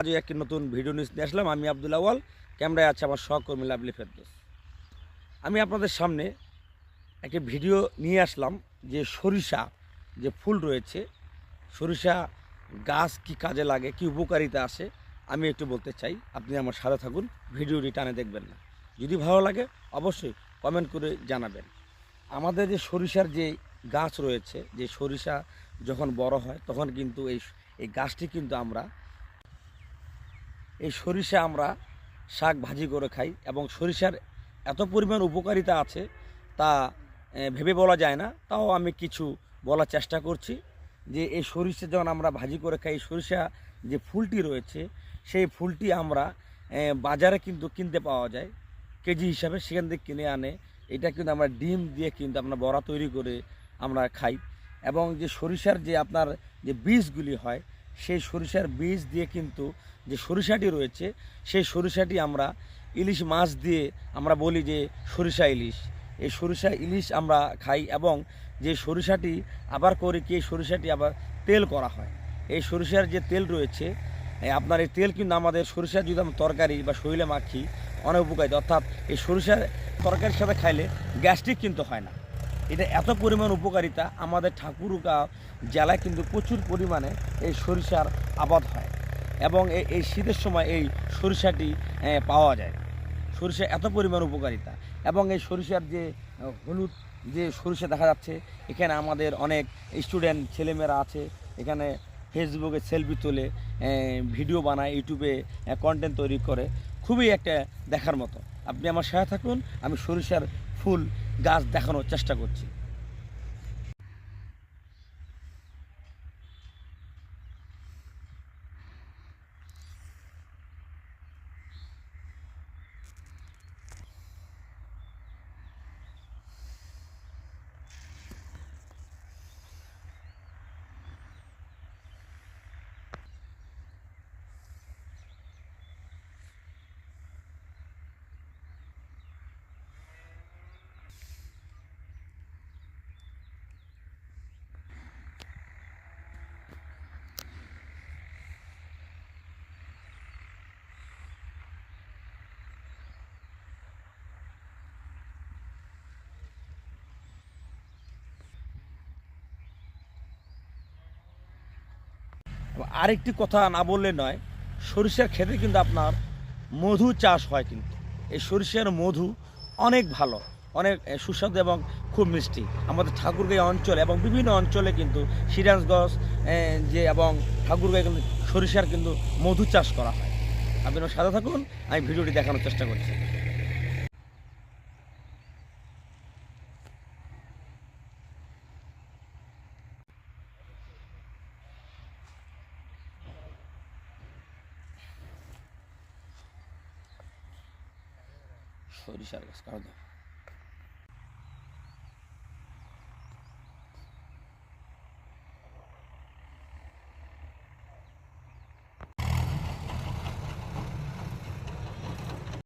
আজও একটি নতুন ভিডিও নিউজ নিয়ে আসলাম। আমি আব্দুল আওয়াল ক্যামেরায় আছে আমার সহকর্মী লাভলি ফেরদোস। আমি আপনাদের সামনে একটি ভিডিও নিয়ে আসলাম যে সরিষা যে ফুল রয়েছে, সরিষা গাছ কি কাজে লাগে, কি উপকারিতা আসে আমি একটু বলতে চাই। আপনি আমার সাথে থাকুন, ভিডিওটি টানে দেখবেন না। যদি ভালো লাগে, অবশ্যই কমেন্ট করে জানাবেন। আমাদের যে সরিষার যে গাছ রয়েছে, যে সরিষা যখন বড় হয়, তখন কিন্তু এই এই গাছটি কিন্তু আমরা এই সরিষা আমরা শাক ভাজি করে খাই এবং সরিষার এত পরিমাণ উপকারিতা আছে তা ভেবে বলা যায় না। তাও আমি কিছু বলার চেষ্টা করছি যে এই সরিষা যখন আমরা ভাজি করে খাই সরিষা যে ফুলটি রয়েছে, সেই ফুলটি আমরা বাজারে কিন্তু কিনতে পাওয়া যায়। কেজি হিসাবে সেখান থেকে কিনে আনে। এটা কিন্তু আমরা ডিম দিয়ে কিন্তু আমরা বড়া তৈরি করে আমরা খাই। এবং যে সরিষার যে আপনার যে বীজগুলি হয় সেই সরিষার বীজ দিয়ে কিন্তু যে সরিষাটি রয়েছে, সেই সরিষাটি আমরা ইলিশ মাছ দিয়ে আমরা বলি যে সরিষা ইলিশ। এই সরিষা ইলিশ আমরা খাই এবং যে সরিষাটি আবার করে কি সরিষাটি আবার তেল করা হয়। এই সরিষার যে তেল রয়েছে আপনার এই তেল কিন্তু আমাদের সরিষার যদি আমরা তরকারি বা শরীরে মাখি, অনেক উপকারিতা। অর্থাৎ এই সরিষার তরকারির সাথে খাইলে গ্যাস্ট্রিক কিন্তু হয় না। এটা এত পরিমাণ উপকারিতা আমাদের ঠাকুরগা জেলায় কিন্তু প্রচুর পরিমাণে এই সরিষার আবাদ হয় এবং এই শীতের সময় এই সরিষাটি পাওয়া যায়। সরিষা এত পরিমাণ উপকারিতা এবং এই সরিষার যে হলুদ যে সরিষা দেখা যাচ্ছে, এখানে আমাদের অনেক স্টুডেন্ট ছেলেমেয়েরা আছে, এখানে ফেসবুকে সেলফি তোলে ভিডিও বানায়, ইউটিউবে কন্টেন্ট তৈরি করে। খুবই একটা দেখার মতো। আপনি আমার সাথে থাকুন, আমি সরিষার ফুল গাছ দেখানোর চেষ্টা করছি। আরেকটি কথা না বললে নয়, সরিষার ক্ষেতে কিন্তু আপনার মধু চাষ হয় কিন্তু। এই সরিষার মধু অনেক ভালো, অনেক সুস্বাদু এবং খুব মিষ্টি। আমাদের ঠাকুরগাঁও অঞ্চল এবং বিভিন্ন অঞ্চলে কিন্তু সিরাজগঞ্জ যে, এবং ঠাকুরগাঁও কিন্তু সরিষার কিন্তু মধু চাষ করা হয়। আপনি সাথে থাকুন, আমি ভিডিওটি দেখানোর চেষ্টা করছি। সরিষার গাছ কারও দাও